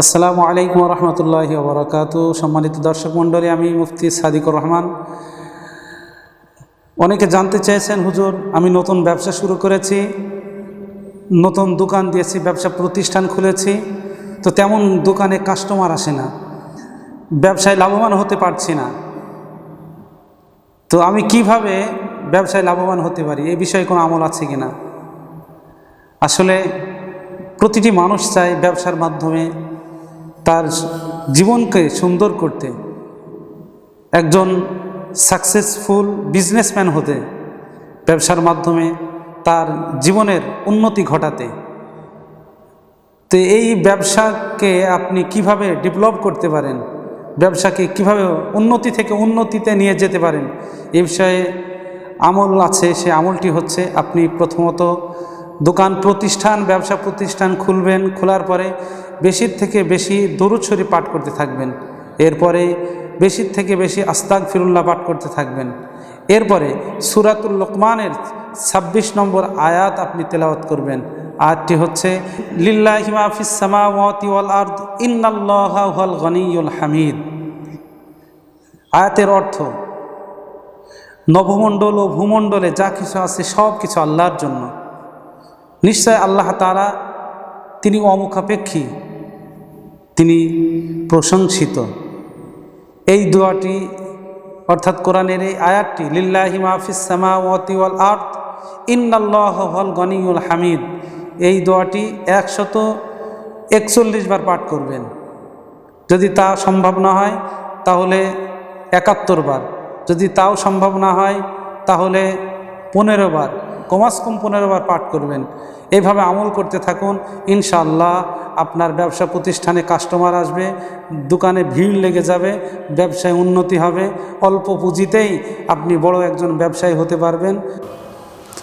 আসসালামু আলাইকুম রহমতুল্লাহ বরকাত সম্মানিত দর্শক মণ্ডলী, আমি মুফতি সাদিকুর রহমান। অনেকে জানতে চেয়েছেন, হুজুর, আমি নতুন ব্যবসা শুরু করেছি, নতুন দোকান দিয়েছি, ব্যবসা প্রতিষ্ঠান খুলেছি, তো তেমন দোকানে কাস্টমার আসে না, ব্যবসায় লাভবান হতে পারছি না। তো আমি কীভাবে ব্যবসায় লাভবান হতে পারি, এ বিষয়ে কোনো আমল আছে কি না আসলে প্রতিটি মানুষ চায় ব্যবসার মাধ্যমে জীবনকে সুন্দর করতে, একজন সাকসেসফুল বিজনেসম্যান হতে, ব্যবসার মাধ্যমে তার জীবনের উন্নতি ঘটাতে। তো এই ব্যবসাকে আপনি কীভাবে ডেভেলপ করতে পারেন? ব্যবসাকে কীভাবে উন্নতি থেকে উন্নতিতে নিয়ে যেতে পারেন? এ বিষয়ে আমল আছে, সে আমলটি হচ্ছে আপনি প্রথমত দোকান প্রতিষ্ঠান, ব্যবসা প্রতিষ্ঠান খুলবেন, খোলার পরে বেশির থেকে বেশি দরুদ শরীফ পাঠ করতে থাকবেন। এরপরে বেশির থেকে বেশি আস্তাক ফিরুল্লাহ পাঠ করতে থাকবেন। এরপরে সুরাতুল লোকমানের ২৬ নম্বর আয়াত আপনি তেলাওয়াত করবেন। আয়াতটি হচ্ছে হামিদ। আয়াতের অর্থ নভমণ্ডল ও ভূমণ্ডলে যা কিছু আছে সব কিছু আল্লাহর জন্য। নিশ্চয় আল্লাহ তারা তিনি অমুখাপেক্ষী, তিনি প্রশংসিত। এই দোয়াটি, অর্থাৎ কোরআনের এই আয়াতটি, লিল্লাহি মাহফিস সামাওয়াতি ওয়াল আর্থ ইন্নাল্লাহ হল গনিউল হামিদ, এই দোয়াটি একশত একচল্লিশ বার পাঠ করবেন। যদি তা সম্ভব না হয়, তাহলে একাত্তর বার। যদি তাও সম্ভব না হয়, তাহলে পনেরো বার। কমাস কম বার পাঠ করবেন। এইভাবে আমল করতে থাকুন। ইনশাল্লাহ আপনার ব্যবসা প্রতিষ্ঠানে কাস্টমার আসবে, দোকানে ভিড় লেগে যাবে, ব্যবসায় উন্নতি হবে। অল্প পুঁজিতেই আপনি বড় একজন ব্যবসায়ী হতে পারবেন।